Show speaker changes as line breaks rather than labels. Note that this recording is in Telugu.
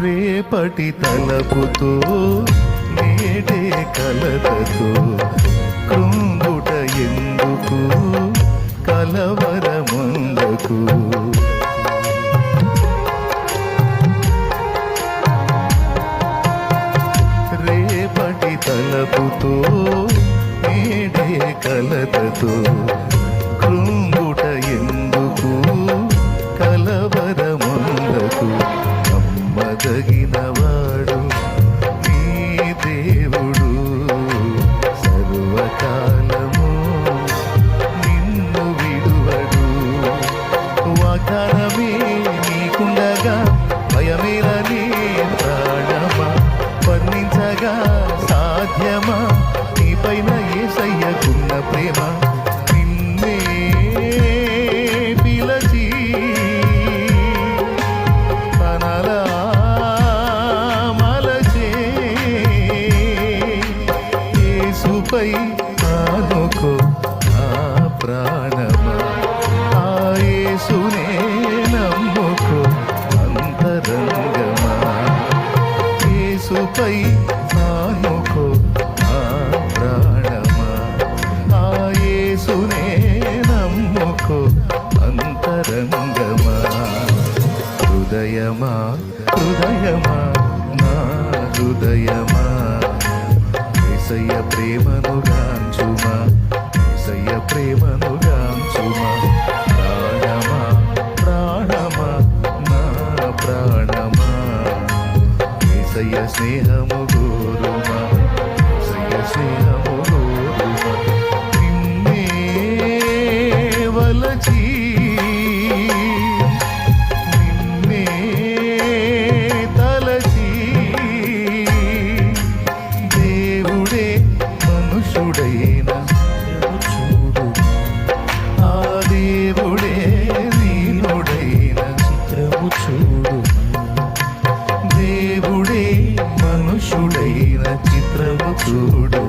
రేపటి తలపుతో నేడే కలతతో కృంగుట ఎందుకు కలవరముందకు రేపటి తలపుతో నేడే కలతతో కృంగుట ఎందుకు కలవరముందకు సర్వకాలము నిన్ను విడువడు వాగ్దానమే నీకుండగా భయమేలని ప్రాణమా? వర్ణించగా సాధ్యమా? నీపైన ఏసయ్యకున్న ప్రేమ? నిన్నే పిలచి తనలా మలచే యేసుపై యేసుపై ఆనుకో ఆ ప్రాణమా? నమ్ముకో అంతరంగమా? హృదయమా? హృదయమా? నా హృదయమా? ఏసయ్య ప్రేమను సయ స్నేహము గోరుమా సయ స్నేహము గోరుమా నిన్నే వలచి good.